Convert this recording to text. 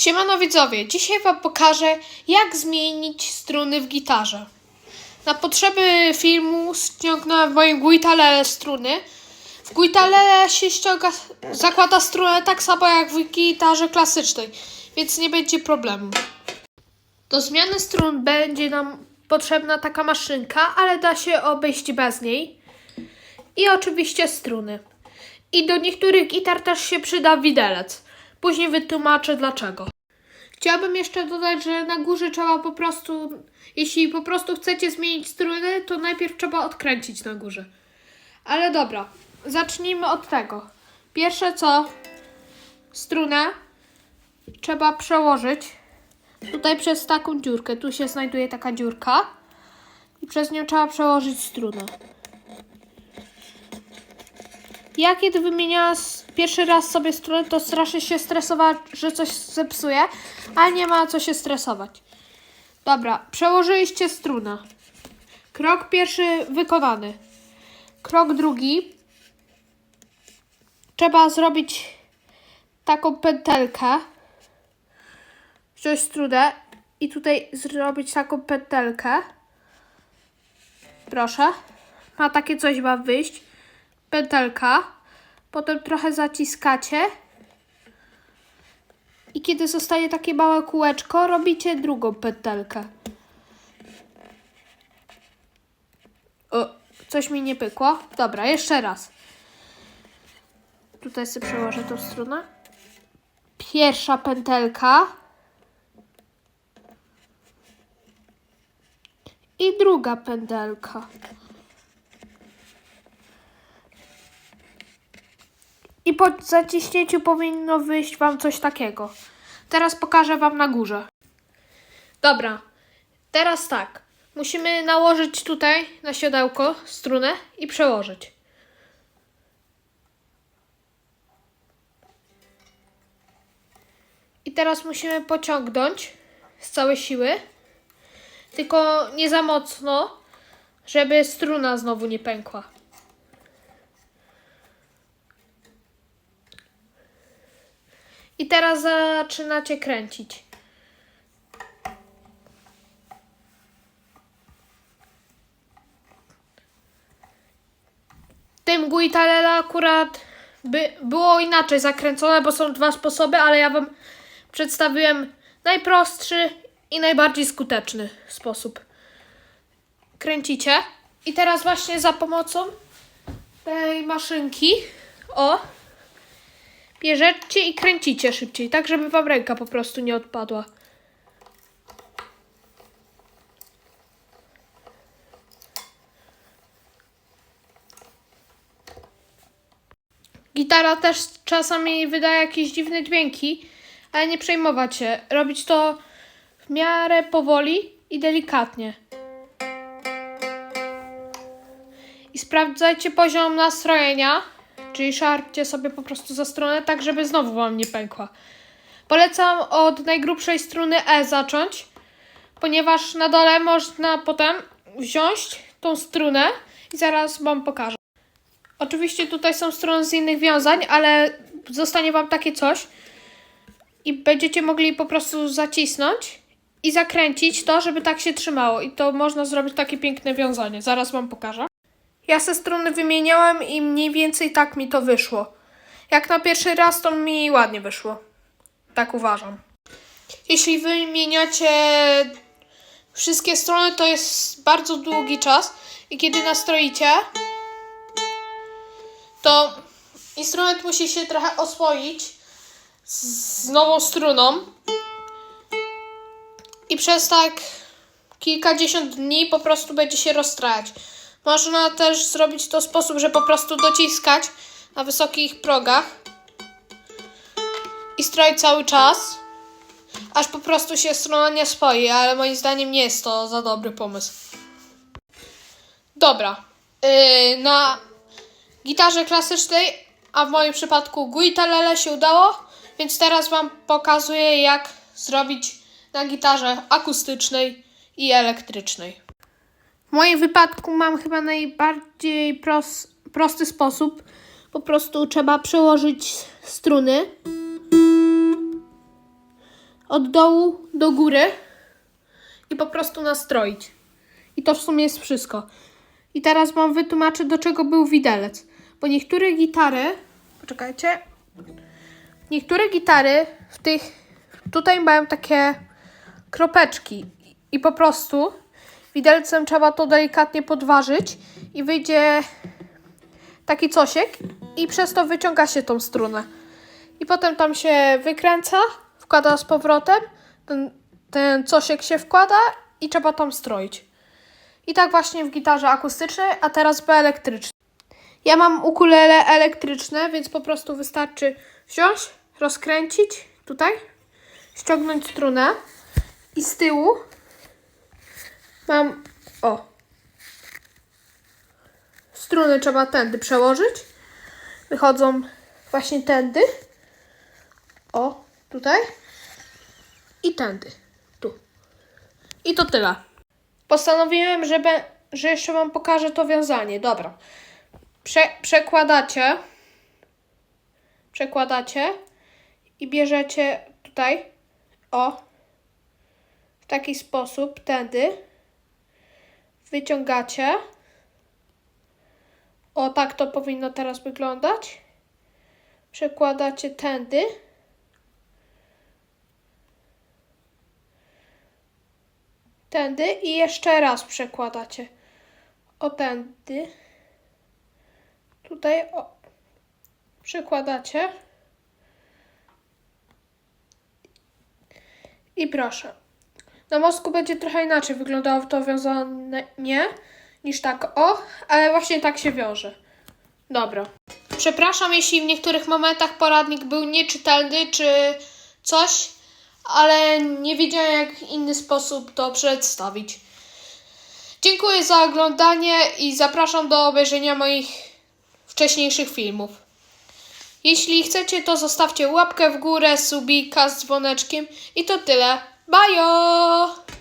Siemano widzowie, dzisiaj wam pokażę jak zmienić struny w gitarze. Na potrzeby filmu ściągnąłem w moim Guitalele struny. W Guitalele się ściąga, zakłada strunę tak samo jak w gitarze klasycznej, więc nie będzie problemu. Do zmiany strun będzie nam potrzebna taka maszynka, ale da się obejść bez niej. I oczywiście struny. I do niektórych gitar też się przyda widelec. Później wytłumaczę dlaczego. Chciałabym jeszcze dodać, że na górze trzeba po prostu, jeśli po prostu chcecie zmienić struny, to najpierw trzeba odkręcić na górze. Ale dobra, zacznijmy od tego. Pierwsze co, strunę trzeba przełożyć tutaj przez taką dziurkę. Tu się znajduje taka dziurka i przez nią trzeba przełożyć strunę. Ja kiedy wymieniałam pierwszy raz sobie strunę, to strasznie się stresowała, że coś zepsuje, ale nie ma co się stresować. Dobra, przełożyliście strunę. Krok pierwszy wykonany. Krok drugi. Trzeba zrobić taką pętelkę. Wziąć strunę i tutaj zrobić taką pętelkę. Proszę. Ma takie coś ma wyjść pętelka, potem trochę zaciskacie i kiedy zostaje takie małe kółeczko, robicie drugą pętelkę. O, coś mi nie pykło. Dobra, jeszcze raz. Tutaj sobie przełożę tą stronę. Pierwsza pętelka. I druga pętelka. Po zaciśnięciu powinno wyjść Wam coś takiego. Teraz pokażę Wam na górze. Dobra, teraz tak. Musimy nałożyć tutaj na siodełko strunę i przełożyć. I teraz musimy pociągnąć z całej siły, tylko nie za mocno, żeby struna znowu nie pękła. I teraz zaczynacie kręcić. Tym Guitarella akurat by, było inaczej zakręcone, bo są dwa sposoby, ale ja wam przedstawiłem najprostszy i najbardziej skuteczny sposób. Kręcicie i teraz właśnie za pomocą tej maszynki, o, bierzecie i kręcicie szybciej, tak żeby wam ręka po prostu nie odpadła. Gitara też czasami wydaje jakieś dziwne dźwięki, ale nie przejmować się. Robić to w miarę powoli i delikatnie. I sprawdzajcie poziom nastrojenia, czyli szarpcie sobie po prostu za stronę, tak żeby znowu wam nie pękła. Polecam od najgrubszej struny E zacząć, ponieważ na dole można potem wziąć tą strunę i zaraz wam pokażę. Oczywiście tutaj są strony z innych wiązań, ale zostanie wam takie coś i będziecie mogli po prostu zacisnąć i zakręcić to, żeby tak się trzymało. I to można zrobić takie piękne wiązanie. Zaraz wam pokażę. Ja se struny wymieniałam i mniej więcej tak mi to wyszło. Jak na pierwszy raz, to mi ładnie wyszło. Tak uważam. Jeśli wymieniacie wszystkie strony, to jest bardzo długi czas. I kiedy nastroicie, to instrument musi się trochę oswoić z nową struną. I przez tak kilkadziesiąt dni po prostu będzie się rozstrajać. Można też zrobić to w sposób, że po prostu dociskać na wysokich progach i stroić cały czas, aż po prostu się struna nie spoi, ale moim zdaniem nie jest to za dobry pomysł. Dobra, yy, na gitarze klasycznej, a w moim przypadku guitarele się udało, więc teraz Wam pokazuję jak zrobić na gitarze akustycznej i elektrycznej. W moim wypadku mam chyba najbardziej pros, prosty sposób. Po prostu trzeba przełożyć struny od dołu do góry i po prostu nastroić. I to w sumie jest wszystko. I teraz wam wytłumaczę, do czego był widelec. Bo niektóre gitary, poczekajcie, niektóre gitary w tych, tutaj mają takie kropeczki i po prostu widelcem trzeba to delikatnie podważyć i wyjdzie taki cosiek i przez to wyciąga się tą strunę. I potem tam się wykręca, wkłada z powrotem, ten, ten cosiek się wkłada i trzeba tam stroić. I tak właśnie w gitarze akustycznej, a teraz w elektrycznej. Ja mam ukulele elektryczne, więc po prostu wystarczy wziąć, rozkręcić tutaj, ściągnąć strunę i z tyłu mam, o, struny trzeba tędy przełożyć. Wychodzą właśnie tędy. O, tutaj. I tędy. Tu. I to tyle. Postanowiłem, że, że jeszcze Wam pokażę to wiązanie. Dobra. Prze, przekładacie. Przekładacie. I bierzecie tutaj. O. W taki sposób. Tędy. Wyciągacie. O, tak to powinno teraz wyglądać. Przekładacie tędy. Tędy i jeszcze raz przekładacie. O tędy. Tutaj o. Przekładacie. I proszę. Na mostku będzie trochę inaczej wyglądało to wiązanie niż tak o, ale właśnie tak się wiąże. Dobra. Przepraszam, jeśli w niektórych momentach poradnik był nieczytelny czy coś, ale nie wiedziałem jak inny sposób to przedstawić. Dziękuję za oglądanie i zapraszam do obejrzenia moich wcześniejszych filmów. Jeśli chcecie, to zostawcie łapkę w górę, subika z dzwoneczkiem i to tyle. バイオー。